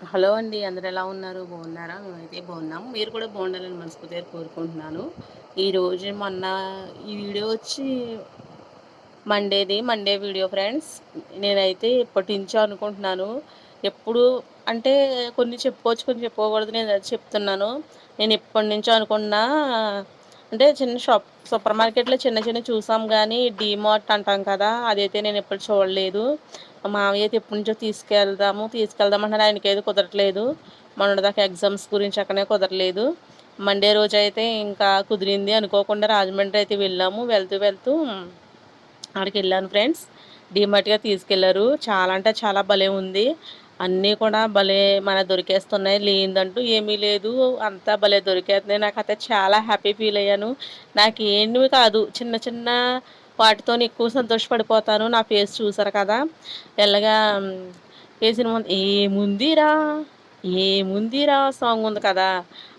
Hello అండి అందరు ఎలా ఉన్నారు? బాగున్నారా? మేమైతే బాగున్నాం. మీరు కూడా బాగుండాలని మనస్ఫూర్తిగా కోరుకుంటున్నాను. ఈరోజు మొన్న ఈ వీడియో వచ్చి మండేది. Monday video friends. నేనైతే ఇప్పటి నుంచో అనుకుంటున్నాను. ఎప్పుడు అంటే కొన్ని చెప్పుకోవచ్చు కొన్ని చెప్పుకోకూడదు నేను అది చెప్తున్నాను. నేను ఎప్పటి నుంచో అనుకున్నా అంటే చిన్న షాప్ సూపర్ మార్కెట్లో చిన్న చిన్న చూసాం కానీ డీమార్ట్ అంటాం కదా అదైతే నేను ఎప్పుడు చూడలేదు. మామయ్య అయితే ఎప్పటి నుంచో తీసుకెళ్దాము తీసుకెళ్దాం అంటే ఆయనకి ఏది కుదరట్లేదు మొన్నటిదాకా ఎగ్జామ్స్ గురించి అక్కడే కుదరలేదు. మండే రోజు అయితే ఇంకా కుదిరింది అనుకోకుండా రాజమండ్రి అయితే వెళ్ళాము. వెళ్తూ వెళ్తూ అక్కడికి వెళ్ళాను ఫ్రెండ్స్. డీమార్ట్గా తీసుకెళ్ళారు. చాలా అంటే చాలా భలే ఉంది. అన్నీ కూడా భలే మన దొరికేస్తున్నాయి. లేదంటూ ఏమీ లేదు. అంతా భలే దొరికేస్తున్నాయి. నాకు అయితే చాలా హ్యాపీ ఫీల్ అయ్యాను. నాకు ఏమి కాదు. చిన్న చిన్న వాటితో ఎక్కువ సంతోషపడిపోతాను. నా ఫేస్ చూసారు కదా? ఎల్లగా వేసిన సినిమా ఏముందిరా? ఏముందిరా? సాంగ్ ఉంది కదా?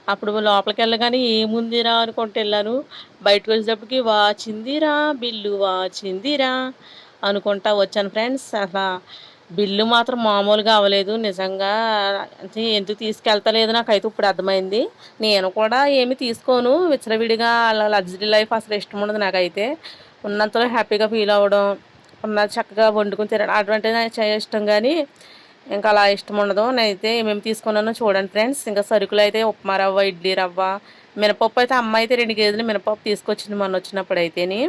అప్పుడు లోపలికి వెళ్ళగానే ఏముందిరా? అనుకుంటూ వెళ్ళాను. బయటకు వచ్చేటప్పటికి వాచిందిరా? బిల్లు వాచిందిరా? అనుకుంటా వచ్చాను ఫ్రెండ్స్. అసలు బిల్లు మాత్రం మామూలుగా అవ్వలేదు. నిజంగా అంటే ఎందుకు తీసుకెళ్తలేదు? నాకైతే ఇప్పుడు అర్థమైంది. నేను కూడా ఏమి తీసుకోను. విచ్చలవిడిగా అలా లగ్జరీ లైఫ్ అసలు ఇష్టం ఉండదు నాకైతే. ఉన్నంతలో హ్యాపీగా ఫీల్ అవ్వడం ఉన్న చక్కగా వండుకుని తినడం అటువంటి నాకు ఇష్టం. కానీ ఇంకా అలా ఇష్టం ఉండదు. నేనైతే ఏమేమి తీసుకున్నానో చూడండి ఫ్రెండ్స్. ఇంకా సరుకులు అయితే ఉప్మా రవ్వ ఇడ్లీ రవ్వ మినపప్పు అయితే అమ్మ అయితే రెండు కేజీలు మినపప్పు తీసుకొచ్చింది మొన్న వచ్చినప్పుడు అయితేని.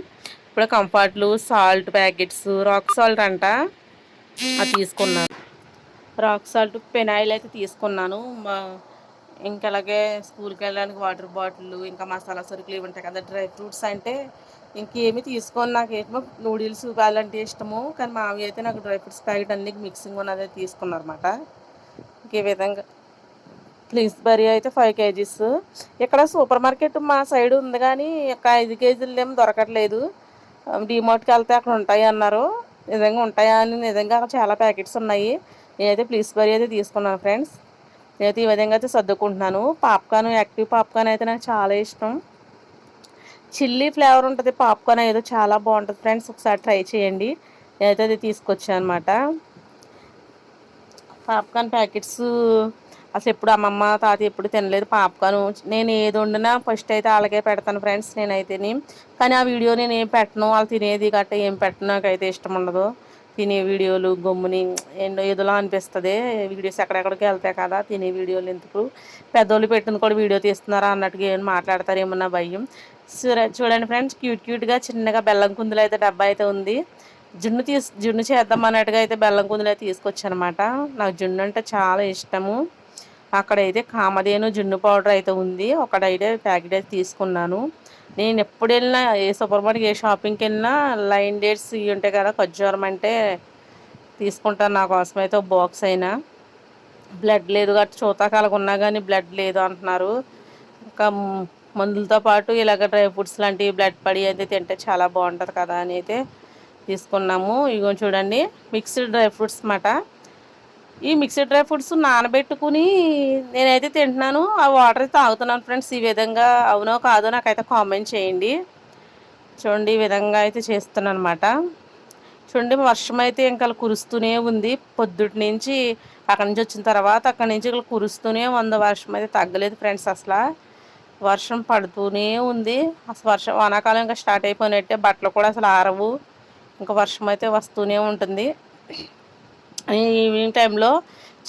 ఇప్పుడు కంఫర్ట్లు సాల్ట్ ప్యాకెట్స్ రాక్ సాల్ట్ అంట అది తీసుకున్నాను. రాక్ సాల్ట్ పెనాయిల్ అయితే తీసుకున్నాను. ఇంకా అలాగే స్కూల్కి వెళ్ళడానికి వాటర్ బాటిల్ ఇంకా మసాలా సరుకులు ఇవి ఉంటాయి కదా డ్రై ఫ్రూట్స్ అంటే ఇంకేమి తీసుకొని. నాకు ఏమో నూడిల్స్ అలాంటివి ఇష్టము. కానీ మావి అయితే నాకు డ్రై ఫ్రూట్స్ ప్యాకెట్ అన్ని మిక్సింగ్ ఉన్నది తీసుకున్నారన్నమాట. ఇంక ఈ విధంగా ప్లీజ్ బరీ అయితే ఫైవ్ కేజీస్. ఇక్కడ సూపర్ మార్కెట్ మా సైడ్ ఉంది కానీ ఒక ఐదు కేజీలు ఏమో దొరకట్లేదు. డిమార్ట్కి వెళ్తే అక్కడ ఉంటాయి అన్నారు. నిజంగా ఉంటాయా అని నిజంగా చాలా ప్యాకెట్స్ ఉన్నాయి. నేనైతే ప్లీజ్ బరీ అయితే తీసుకున్నాను ఫ్రెండ్స్. నేనైతే ఈ విధంగా అయితే సర్దుకుంటున్నాను. పాప్కార్న్ యాక్టివ్ పాప్కార్న్ అయితే నాకు చాలా ఇష్టం. చిల్లీ ఫ్లేవర్ ఉంటుంది పాప్కార్న్ ఏదో చాలా బాగుంటుంది. ఫ్రెండ్స్ ఒకసారి ట్రై చేయండి. నేనైతే అది తీసుకొచ్చాను అనమాట పాప్కార్న్ ప్యాకెట్స్ అసలు ఎప్పుడు అమ్మమ్మ తాత ఎప్పుడు తినలేదు పాప్కార్న్. నేను ఏది వండినా ఫస్ట్ అయితే అలాగే పెడతాను ఫ్రెండ్స్ నేనైతేని. కానీ ఆ వీడియో నేను ఏం పెట్టను వాళ్ళు తినేది గట్ట ఏం పెట్టను నాకైతే ఇష్టం ఉండదు. తినే వీడియోలు గమ్ముని ఏంటో ఏదోలా అనిపిస్తుంది. వీడియోస్ ఎక్కడెక్కడికి వెళ్తాయి కదా తినే వీడియోలు ఎందుకు? పెద్దోళ్ళు పెట్టిన కూడా వీడియో తీస్తున్నారా అన్నట్టుగా ఏమైనా మాట్లాడతారేమన్నా భయం? చూడండి ఫ్రెండ్స్ క్యూట్ క్యూట్గా చిన్నగా బెల్లం కుందులు అయితే డబ్బా అయితే ఉంది. జున్ను తీసు జున్ను చేద్దాం అన్నట్టుగా అయితే బెల్లం కుందులు అయితే తీసుకొచ్చానమాట. నాకు జున్ను అంటే చాలా ఇష్టము. అక్కడైతే కామధేను జున్ను పౌడర్ అయితే ఉంది. ఒకటైతే ప్యాకెట్ అయితే తీసుకున్నాను. నేను ఎప్పుడు వెళ్ళినా ఏ సూపర్ మార్కెట్ ఏ షాపింగ్కి వెళ్ళినా లైన్ డేట్స్ ఇవి ఉంటాయి కదా ఖర్జూరం అంటే తీసుకుంటాను నా కోసం అయితే బాక్స్ అయినా. బ్లడ్ లేదు కాబట్టి చూతాకాలకు ఉన్నా కానీ బ్లడ్ లేదు అంటున్నారు. ఇంకా మందులతో పాటు ఇలాగ డ్రై ఫ్రూట్స్ లాంటివి బ్లడ్ పడి అయితే తింటే చాలా బాగుంటుంది కదా అని అయితే తీసుకున్నాము. ఇగో చూడండి మిక్స్డ్ డ్రై ఫ్రూట్స్ అన్నమాట. ఈ మిక్సీ డ్రై ఫ్రూట్స్ నానబెట్టుకుని నేనైతే తింటున్నాను. ఆ వాటర్ అయితే తాగుతున్నాను ఫ్రెండ్స్. ఈ విధంగా అవునో కాదో నాకైతే కామెంట్ చేయండి. చూడండి ఈ విధంగా అయితే చేస్తున్నాను అనమాట చూడండి వర్షం అయితే ఇంకా కురుస్తూనే ఉంది. పొద్దుటి నుంచి అక్కడి నుంచి వచ్చిన తర్వాత అక్కడి నుంచి ఇక్కడ కురుస్తూనే ఉంది. వర్షం అయితే తగ్గలేదు ఫ్రెండ్స్ అసలు. వర్షం పడుతూనే ఉంది. అసలు వర్షం వానాకాలం ఇంకా స్టార్ట్ అయిపోయినట్టే. బట్టలు కూడా అసలు ఆరవు. ఇంకా వర్షం అయితే వస్తూనే ఉంటుంది. ఈవినింగ్ టైంలో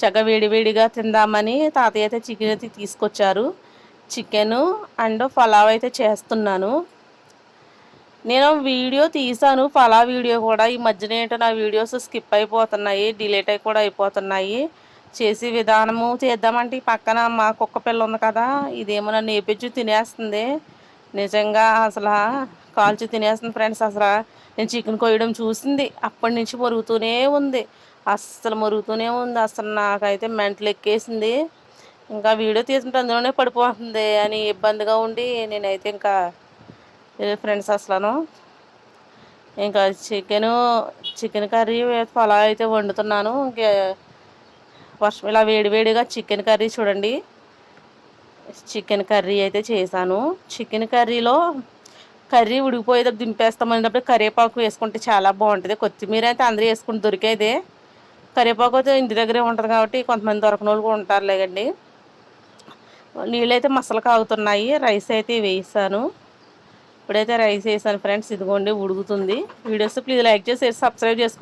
చక్కగా వేడివేడిగా తిందామని తాతయ్య అయితే చికెన్ అయితే తీసుకొచ్చారు. చికెను అండ్ పలావ్ అయితే చేస్తున్నాను. నేను వీడియో తీసాను పలావ్ వీడియో కూడా ఈ మధ్యన ఏంటో నా వీడియోస్ స్కిప్ అయిపోతున్నాయి డిలేట్ అయి కూడా అయిపోతున్నాయి. చేసే విధానము చేద్దామంటే ఈ పక్కన మా కుక్క పిల్ల ఉంది కదా ఇదేమో నన్ను ఏపించి తినేస్తుంది. నిజంగా అసలు కాల్చి తినేస్తుంది ఫ్రెండ్స్ అసలు నేను చికెన్ కొయ్యడం చూసింది. అప్పటి నుంచి పొరుగుతూనే ఉంది. అస్సలు మరుగుతూనే ఉంది. అసలు నాకైతే మెంటలు ఎక్కేసింది. ఇంకా వీడియో తీసుకుంటే అందులోనే పడిపోతుంది అని ఇబ్బందిగా ఉండి నేనైతే ఇంకా ఫ్రెండ్స్ అసలు ఇంకా చికెను చికెన్ కర్రీ పలావ్ అయితే వండుతున్నాను. ఇంకా వర్షం ఇలా వేడివేడిగా చికెన్ కర్రీ చూడండి. చికెన్ కర్రీ అయితే చేశాను. చికెన్ కర్రీలో కర్రీ ఉడికిపోయేటప్పుడు దింపేస్తామనేటప్పుడు కరివేపాకు వేసుకుంటే చాలా బాగుంటుంది. కొత్తిమీర అయితే అందరూ వేసుకుంటే దొరికేదే. కరివేపాకు అయితే ఇంటి దగ్గరే ఉంటుంది కాబట్టి కొంతమంది దొరకని వాళ్ళు కూడా ఉంటారు లేదండి నీళ్ళైతే మసలు కాగుతున్నాయి. రైస్ అయితే వేసాను ఇప్పుడైతే రైస్ వేసాను ఫ్రెండ్స్. ఇదిగోండి ఉడుగుతుంది వీడియోస్ ప్లీజ్ లైక్ చేసి సబ్స్క్రైబ్ చేసుకోండి.